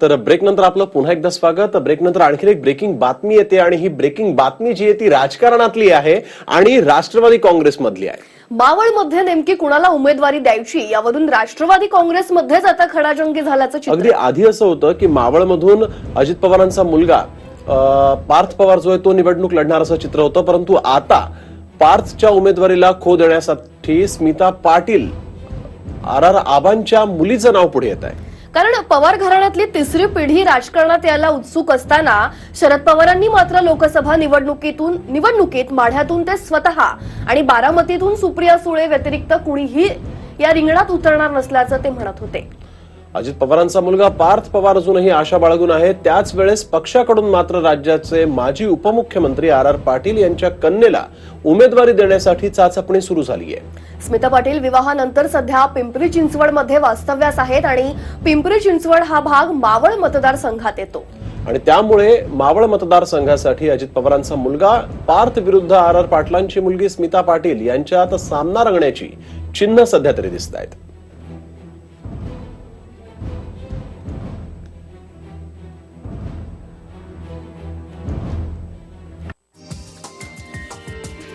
तर ब्रेक नंतर आपलं पुन्हा एकदा स्वागत. ब्रेक नंतर आणखी एक ब्रेकिंग बातमी येते आणि ही ब्रेकिंग बातमी जी आहे ती राजकारणातली आहे आणि राष्ट्रवादी काँग्रेसमधली आहे. मावळमध्ये नेमकी कुणाला उमेदवारी द्यायची? यावरून राष्ट्रवादी काँग्रेसमध्येच आता खडाजंगी झाल्याचं अगदी आधी असं होतं की मावळमधून अजित पवारांचा मुलगा पार्थ पवार जो आहे तो निवडणूक लढणार असं चित्र होतं. परंतु आता पार्थच्या उमेदवारीला खो देण्यासाठी स्मिता पाटील आर आर आबांच्या मुलीचं नाव पुढे येत आहे. कारण पवार घराण्यातली तिसरी पिढी राजकारणात यायला उत्सुक असताना शरद पवारांनी मात्र लोकसभा निवडणुकीतून निवडणुकीत माढ्यातून ते स्वतः आणि बारामतीतून सुप्रिया सुळे व्यतिरिक्त कुणीही या रिंगणात उतरणार नसल्याचं ते म्हणत होते. अजित पवारांचा मुलगा पार्थ पवार अजूनही आशा बाळगून आहे. त्याच वेळेस पक्षाकडून मात्र राज्याचे माजी उपमुख्यमंत्री आर आर पाटील यांच्या कन्येला उमेदवारी देण्यासाठी चाचपणी सुरू झाली आहे. स्मिता पाटील विवाहानंतर सध्या पिंपरी चिंचवडमध्ये वास्तव्यास आहेत आणि पिंपरी चिंचवड हा भाग मावळ मतदारसंघात येतो. आणि त्यामुळे मावळ मतदारसंघासाठी अजित पवारांचा मुलगा पार्थ विरुद्ध आर आर पाटलांची मुलगी स्मिता पाटील यांच्यात सामना रंगण्याची चिन्ह सध्या तरी दिसत आहेत